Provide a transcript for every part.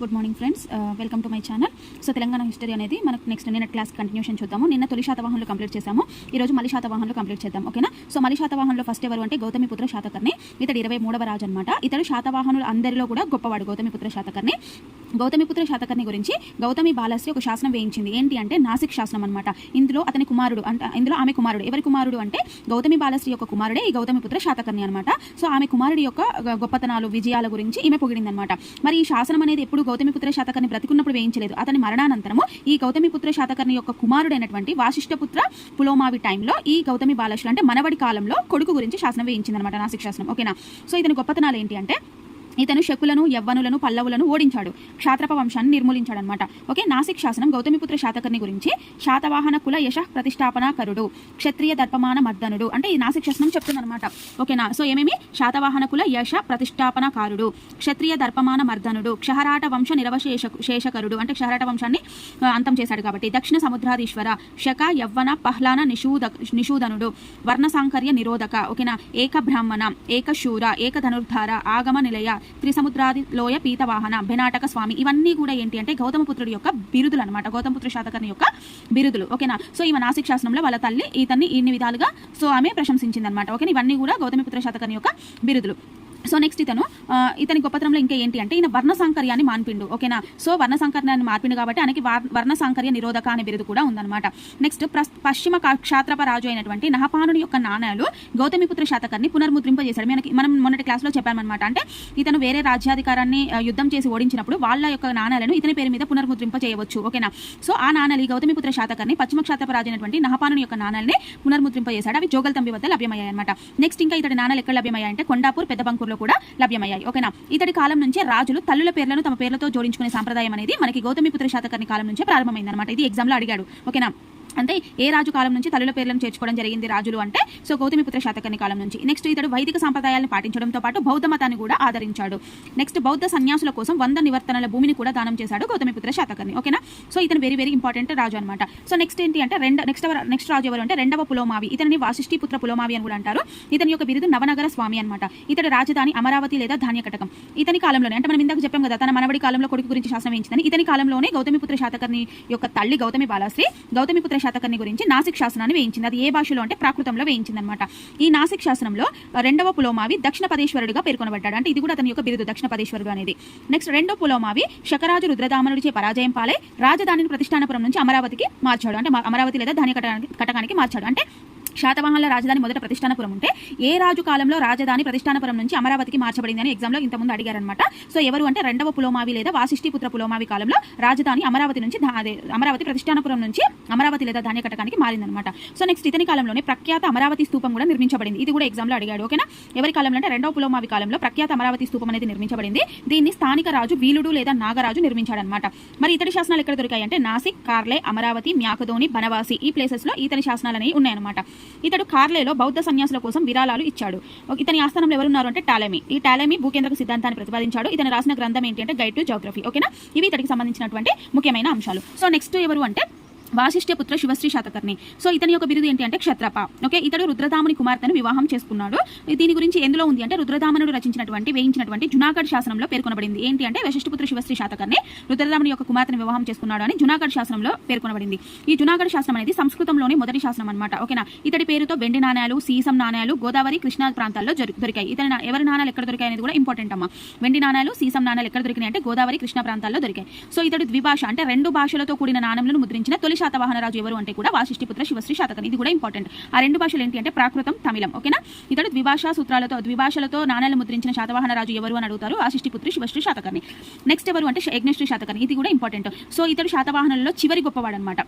Good morning friends welcome to my channel so Telangana history అనేది మనకు next నిన్న class continuation చూద్దాము. నిన్న తొలి శాతవాహనలు కంప్లీట్ చేసాము ఈ రోజు మళ్ళీ శాతవాహనలు కంప్లీట్ చేద్దాం. ఓకేనా సో మళ్ళీ శాతవాహనులు ఫస్ట్ ఎవరు అంటే గౌతమిపుత్ర శాతకర్ణి. ఇతడు ఇరవై మూడవ రాజు అనమాట ఇతడు శాతవాహనులు అందరిలో కూడా గొప్పవాడు గౌతమిపుత్ర శాతకర్ణి. గౌతమిపుత్ర శాతకర్ణి గురించి గౌతమి బాలస్య ఒక శాసనం వేయించింది. ఏంటి అంటే నాసిక్ శాసనం అనమాట ఇందులో అతని కుమారుడు అంటే ఇందులో ఆమె కుమారుడు. ఎవరి కుమారుడు అంటే గౌతమి బాలశ్రీ యొక్క కుమారుడే ఈ గౌతమిపుత్ర శాతకర్ణి అనమాట సో ఆమె కుమారుడి యొక్క గొప్పతనాలు విజయాల గురించి ఈమె పొగిడింది అనమాట మరి ఈ శాసనం అనేది ఎప్పుడు గౌతమిపుత్ర శాతకర్ణి బ్రతికున్నప్పుడు వేయించలేదు. అతని మరణానంతరము ఈ గౌతమిపుత్ర శాతకర్ణి యొక్క కుమారుడైనటువంటి వాసిష్ఠపుత్ర పులోమావి టైంలో ఈ గౌతమి బాలశ్రీ అంటే మనవడి కాలంలో కొడుకు గురించి శాసనం వేయించింది అనమాట నాసిక్ శాసనం. ఓకేనా? సో ఇతని గొప్పతనాలు ఏంటి అంటే ఇతను శకులను యవ్వనులను పల్లవులను ఓడించాడు. క్షాత్రప వంశాన్ని నిర్మూలించాడు అనమాట ఓకే నాసిక్ శాసనం గౌతమిపుత్ర శాతకర్ణి గురించి శాతవాహన కుల యశ ప్రతిష్టాపనాకరుడు క్షత్రియ దర్పమాన మర్దనుడు అంటే ఈ నాసిక్ శాసనం చెప్తుందనమాట ఓకేనా సో ఏమేమి? శాతవాహన కుల యశ ప్రతిష్టాపనకారుడు క్షత్రియ దర్పమాన మర్దనుడు క్షహరాట వంశ నిరవశేష శేషకరుడు అంటే క్షహరాట వంశాన్ని అంతం చేశాడు కాబట్టి. దక్షిణ సముద్రాధీశ్వర శక యవ్వన పహ్లాన నిషూద నిషూదనుడు వర్ణ సాంకర్య నిరోధక ఓకేనా? ఏక బ్రాహ్మణ ఏక శూర ఏక ధనుర్ధార ఆగమ నిలయ త్రిసముద్రాది లోయ పీతవాహన బెనాటక స్వామి ఇవన్నీ కూడా ఏంటి అంటే గౌతమపుత్రుడి యొక్క బిరుదులు అనమాట గౌతమపుత్ర శాతకర్ణి యొక్క బిరుదులు. ఓకేనా? సో ఈమె నాసిక్ శాసనంలో వాళ్ళ తల్లి ఇతన్ని ఇన్ని విధాలుగా సో ఆమె ప్రశంసించింది అనమాట ఓకే ఇవన్నీ కూడా గౌతమిపుత్ర శాతకర్ణి యొక్క బిరుదులు. సో నెక్స్ట్ ఇతను ఇతని గొప్పతనంలో ఇంకా ఏంటి అంటే ఈయన వర్ణ సాంకర్యాన్ని మాన్పిండు ఓకేనా? సో వర్ణ సాంకర్యాన్ని మార్పిండు కాబట్టి ఆయనకి వర్ణ సాంకర్య నిరోధక అనే బిరుదు కూడా ఉందన్నమాట. నెక్స్ట్ పశ్చిమ క్షాత్రప రాజు అయినటువంటి నహపానుడి యొక్క నాణాలు గౌతమిపుత్ర శాతకర్ని పునర్ముద్రింపజేశాడు మనకి మనం మొన్నటి క్లాస్లో చెప్పామన్నమాట. అంటే ఇతను వేరే రాజ్యాధికారాన్ని యుద్ధం చేసి ఓడించినప్పుడు వాళ్ళ యొక్క నాణ్యాలను ఇతని పేరు మీద పునర్ముద్రింప చేయవచ్చు ఓకేనా? సో ఆ నాణ్యాలు ఈ గౌతమిపుత్ర శాతకర్ని పశ్చిమ క్షాత్రప రాజు అయినటువంటి నహపానుడి యొక్క నాణాలని పునర్ముద్రింపజేశాడు అవి జోగల్తంబి వద్ద లభ్యమయ్యాయి అనమాట నెక్స్ట్ ఇంకా ఇతడి నాణాలు ఎక్కడ లభ్యమయ్యాయంటే కొండాపూర్ పెద్ద బంకూరులో కూడా లభ్యమయ్యాయి. ఓకేనా? ఇతడి కాలం నుంచే రాజులు తల్లుల పేర్లను తమ పేర్లతో జోడించుకునే సాంప్రదాయం అనేది మనకి గౌతమిపుత్ర శాతకర్ణి కాలం నుంచే ప్రారంభమైంది అనమాట ఇది ఎగ్జామ్లో అడిగాడు. ఓకేనా? అంటే ఏ రాజు కాలం నుంచి తల్లుల పేర్లను చేర్చుకోవడం జరిగింది రాజులు అంటే? సో గౌతమిపుత్ర శాతకర్ణి కాలం నుంచి. నెక్స్ట్ ఇతడు వైదిక సంప్రదాయాలను పాటించడంతో పాటు బౌద్ధ మతాన్ని కూడా ఆదరించాడు. నెక్స్ట్ బౌద్ధ సన్యాసుల కోసం వంద నివర్తనల భూమిని కూడా దానం చేశాడు గౌతమిపుత్ర శాతకర్ణి. ఓకేనా సో ఇతను వెరీ వెరీ ఇంపార్టెంట్ రాజు అనమాట సో నెక్స్ట్ ఏంటి అంటే రెండు నెక్స్ట్ నెక్స్ట్ రాజు ఎవరు అంటే రెండవ పులోమావి. ఇతని వాసిష్ఠి పుత్ర పులోమావి అని కూడా అంటారు. ఇతని యొక్క బిరుదు నవనగర స్వామి అనమాట ఇతడు రాజధాని అమరావతి లేదా ధాన్యకటకం ఇతని కాలంలోనే అంటే మనం ఇందాక చెప్పాం కదా తన మనవడి కాలంలో కొడుకు గురించి శాసనం వేయించిందని ఇతని కాలంలోనే గౌతమిపుత్ర శాతకర్ణి యొక్క తల్లి గౌతమి బాలాశ్రీ గౌతమిపుత్ర శతకర్ణి గురించి నాసిక్ శాసనాన్ని వేయించింది. అది ఏ భాషలో అంటే ప్రాకృతంలో వేయించింది అనమాట ఈ నాసిక్ శాసనంలో రెండవ పులోమావి దక్షిణ పదేశ్వరుడిగా పేర్కొనబడ్డాడు. అంటే ఇది కూడా అతని యొక్క బిరుదు దక్షిణ పదేశ్వరుడు అనేది. నెక్స్ట్ రెండో పులోమావి శకరాజు రుద్రదామనుడిచే పరాజయం పాలై రాజధానిని ప్రతిష్టానపురం నుంచి అమరావతికి మార్చాడు. అంటే అమరావతి లేదా ధాన్య కటకానికి మార్చాడు. అంటే శాతవాహనుల రాజధాని మొదట ప్రతిష్టానపురం ఉంటే ఏ రాజు కాలంలో రాజధాని ప్రతిష్టానపురం నుంచి అమరావతికి మార్చబడింది అని ఎగ్జామ్లో ఇంతకుముందు అడిగారనమాట సో ఎవరు అంటే రెండవ పులోమావి లేదా వాసిష్ఠిపుత్ర పులోమావి కాలంలో రాజధాని అమరావతి నుంచి అదే అమరావతి ప్రతిష్టానపురం నుంచి అమరావతి లేదా ధాన్య కటకానికి మారిందనమాట సో నెక్స్ట్ ఇతని కాలంలోనే ప్రఖ్యాత అమరావతి స్తూపం కూడా నిర్మించబడింది. ఇది కూడా ఎగ్జామ్లో అడిగాడు ఓకేనా? ఎవరి కాలంలో అంటే రెండవ పులోమావి కాలంలో ప్రఖ్యాత అమరావతి స్తూపం అనేది నిర్మించబడింది. దీన్ని స్థానిక రాజు వీలుడు లేదా నాగరాజు నిర్మించాడనమాట మరి ఇతడి శాసనాలు ఎక్కడ దొరికాయంటే నాసిక్ కార్లే అమరావతి మ్యాకదోని బనవాసి ఈ ప్లేసెస్లో ఇతని శాసనాలు అనేవి ఉన్నాయన్నమాట. ఇతడు కార్లేలో బౌద్ధ సన్యాసుల కోసం విరాళాలు ఇచ్చాడు. ఇతని ఆస్థానంలో ఎవరున్నారు అంటే టాలమీ. ఈ టాలమీ భూకేంద్రక సిద్ధాంతాన్ని ప్రతిపాదించాడు. ఇతను రాసిన గ్రంథం ఏంటి అంటే గైడ్ టు జోగ్రఫీ ఓకేనా? ఇవి ఇతడికి సంబంధించినటువంటి ముఖ్యమైన అంశాలు. సో నెక్స్ట్ ఎవరు అంటే వాసిష్ఠపుత్ర శివశ్రీ శాతకర్ణి. సో ఇతని యొక్క బిరుదు ఏంటి అంటే క్షత్రప. ఓకే? ఇతడు రుద్రదాముని కుమార్తెను వివాహం చేసుకున్నాడు. దీని గురించి ఎందులో ఉంది అంటే రుద్రదామనుడు రచించినటువంటి వేయించినటువంటి జునాగఢ్ శాసనంలో పేర్కొనబడింది. ఏంటి అంటే వశిష్ఠపుత్ర శివశ్రీ శాతకర్ణి రుద్రదాముని యొక్క కుమార్తెను వివాహం చేసుకున్నాడు అని జునాగఢ్ శాసనంలో పేర్కొనబడింది. ఈ జునాగఢ్ శాసనం అనేది సంస్కృతంలోని మొదటి శాసనం అనమాట ఓకేనా? ఇతడి పేరుతో వెండి నాణ్యాలు సీసం నాణ్యాలు గోదావరి కృష్ణా ప్రాంతాల్లో దొరికాయి. ఇతని ఎవరి నాణ్యాలు ఎక్కడ దొరికాయి అనేది కూడా ఇంపార్టెంట్ అమ్మా. వెండి నాణ్యాలు సీసం నాణ్యాలు ఎక్కడ దొరికినాయి అంటే గోదావరి కృష్ణా ప్రాంతాల్లో దొరికాయి. సో ఇతడు ద్విభాష అంటే రెండు భాషలతో కూడిన నాణ్యములను ముద్రించిన తొలి శాతవాహన రాజు ఎవరు అంటే కూడా వాసిష్ఠిపుత్ర శివశ్రీ శాతకర్ణి ఇది కూడా ఇంపార్టెంట్ ఆ రెండు భాషలు ఏంటి అంటే ప్రాకృతం తమిళం ఓకేనా? ఇతడు ద్విభాషా సూత్రాలతో ద్విభాషలతో నాణాలు ముద్రించిన శాతవాహన రాజు ఎవరు అని అడుగుతారు? వాసిష్ఠిపుత్రి శివశ్రీ శాతకర్ణి నెక్స్ట్ ఎవరు అంటే యజ్ఞశ్రీ శాతకర్ణి ఇది కూడా ఇంపార్టెంట్ సో ఇతడు శాతవాహనంలో చివరి గొప్పవాడు అనమాట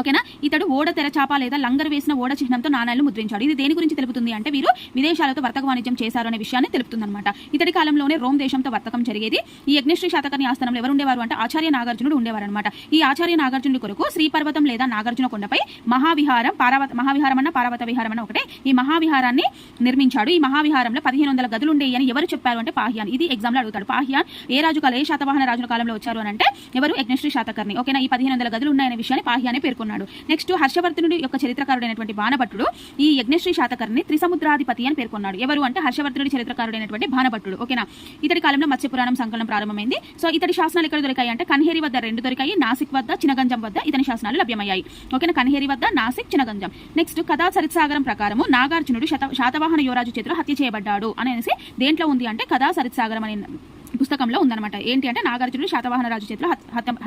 ఓకేనా? ఇతడు ఓడ తెరచాప లేదా లంగర్ వేసిన ఓడ చిహ్నంతో నాణాలు ముద్రించాడు. ఇది దేని గురించి తెలుపుతుంది అంటే వీరు విదేశాలతో వర్తక వాణిజ్యం చేశారు అనే విషయాన్ని తెలుపుతుందన్నమాట. ఇతడి కాలంలోనే రోమ్ దేశంతో వర్తకం జరిగేది. ఈ యజ్ఞశ్రీ శాతకర్ణి ఆస్థానంలో ఎవరు ఉండేవారు అంటే ఆచార్య నాగార్జునుడు ఉండేవారు అనమాట ఈ ఆచార్య నాగార్జునుడి కొరకు శ్రీపర్వతం లేదా నాగార్జున కొండపై మహావిహారం పారావత మహావిహారం అన్న పారావత విహారం అన్న ఒకటే ఈ మహావిహారాన్ని నిర్మించాడు. ఈ మహావిహారంలో పదిహేను వందల గదులు ఉండేవి అని ఎవరు చెప్పారు అంటే పాహ్యాన్. ఇది ఎగ్జామ్లో అడుగుతాడు. పాహ్యాన్ ఏ రాజు కాలం ఏ శాతవాహన రాజుల కాలంలో వచ్చారు అని అంటే ఎవరు? యజ్ఞశ్రీ శాతకర్ణి. ఓకేనా? ఈ పదిహేను వందల గదులు ఉన్నాయనే విషయాన్ని పాహ్యానే పేర్కొన్నారు పేర్కొన్నాడు నెక్స్ట్ హర్షవర్ధనుడి యొక్క చరిత్రకారుడైనటువంటి బాణభట్టుడు ఈ యజ్ఞశ్రీ శాతకర్ణి త్రిసముద్రాధిపతి అని పేర్కొన్నాడు. ఎవరు అంటే హర్షవర్ధనుడి చరిత్రకారుడైనటువంటి బాణభట్టుడు. ఓకేనా? ఇతడి కాలంలో మత్స్య పురాణం సంకలనం ప్రారంభమైంది. సో ఇతడి శాసనాలు ఎక్కడ దొరికాయి అంటే కన్హేరి వద్ద రెండు దొరికాయి నాసిక్ వద్ద చినగంజం వద్ద ఇతని శాసనాలు లభ్యమయ్యాయి. ఓకేనా? కన్హేరి వద్ద నాసిక్ చినగంజం. నెక్స్ట్ కథా సరిత్సాగరం ప్రకారము నాగార్జునుడు శత శాతవాహన యువరాజు చేతిలో హత్య చేయబడ్డాడు అనేసి దేంట్లో ఉంది అంటే కథా సరిత్సాగరం అనే పుస్తకంలో ఉందన్నమాట. ఏంటి అంటే నాగార్జునుడు శాతవాహన రాజు చేతిలో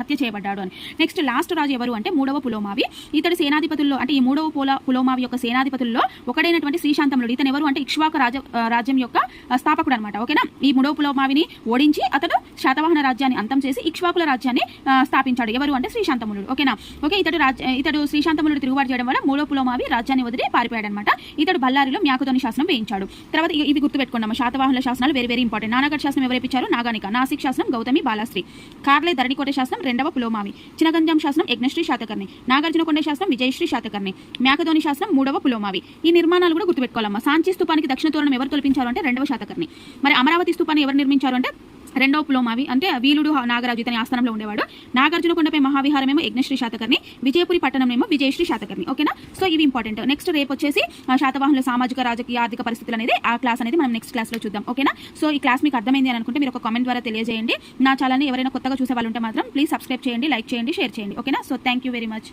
హత్య చేయబడ్డాడు అని. నెక్స్ట్ లాస్ట్ రాజు ఎవరు అంటే మూడవ పులోమావి. ఇతడు సేనాధిపతుల్లో అంటే ఈ మూడవ పుల పులోమావి యొక్క సేనాధిపతుల్లో ఒకడైనటువంటి శ్రీశాంతముడు ఇతను ఎవరు అంటే ఇక్ష్వాక రాజ రాజ్యం యొక్క స్థాపకుడు అనమాట ఓకేనా? ఈ మూడవ పులోమావిని ఓడించి అతడు శాతవాహన రాజ్యాన్ని అంతం చేసి ఇక్ష్వాకుల రాజ్యాన్ని స్థాపించాడు. ఎవరు అంటే శ్రీశాంతమునుడు ఓకేనా? ఓకే ఇతడు రాజ్ ఇతడు శ్రీశాంతమునుడు తిరుగుబాటు చేయడం వల్ల మూడవ పులోమావి రాజ్యాన్ని వదిలి పారిపోయాడు అనమాట ఇతడు బల్లారిలో మ్యాకుతోని శాసనం వేయించాడు. తర్వాత ఇవి గుర్తుపెట్టుకున్నాము శాతవాహనుల శాసనాలు వెరీ వెరీ ఇంపార్టెంట్ నానాగఢ్ శాసనం ఎవరు ఇప్పించారు నాగానిక నాసిక్ శాసనం గౌతమి బాలాశ్రీ. కార్లే ధరణికోట శాసనం రెండవ పులోమావి. చినగంజం శాసనం యజ్ఞశ్రీ శాతకర్ణి. నాగార్జునకొండ శాసనం విజయశ్రీ శాతకర్ణి. మేకధోని శాసనం మూడవ పులోమావి. ఈ నిర్మాణాలు కూడా గుర్తుపెట్టుకోవాలమ్మా. సాంచి స్తూపానికి దక్షిణ తోరణం ఎవరు తొలపించారు అంటే రెండవ శాతకర్ణి. మరి అమరావతి స్తూపాన్ని ఎవరు నిర్మించారు అంటే రెండవ పులోమావి అంటే వీలుడు నాగరాజు ఇతని ఆస్థానంలో ఉండేవాడు. నాగార్జున కొండపై మహావిహారం ఏమో యజ్ఞశ్రీ శాతకర్ణి విజయపురి పట్టణం ఏమో విజయశ్రీ శాతకర్ణి. ఓకేనా? సో ఇవి ఇంపార్టెంట్ నెక్స్ట్ రేపు వచ్చేసి శాతవాహనుల సామాజిక రాజకీయ ఆర్థిక పరిస్థితులు అనేది ఆ క్లాస్ అనేది మనం నెక్స్ట్ క్లాస్లో చూద్దాం. ఓకేనా? సో ఈ క్లాస్ మీకు అర్థమైంది అని అనుకుంటే మీరు ఒక కామెంట్ ద్వారా తెలియజేయండి. నా ఛానల్ని ఎవరైనా కొత్తగా చూసే వాళ్ళు ఉంటే మాత్రం ప్లీజ్ సబ్స్క్రైబ్ చేయండి లైక్ చేయండి షేర్ చేయండి. ఓకేనా? So thank you very much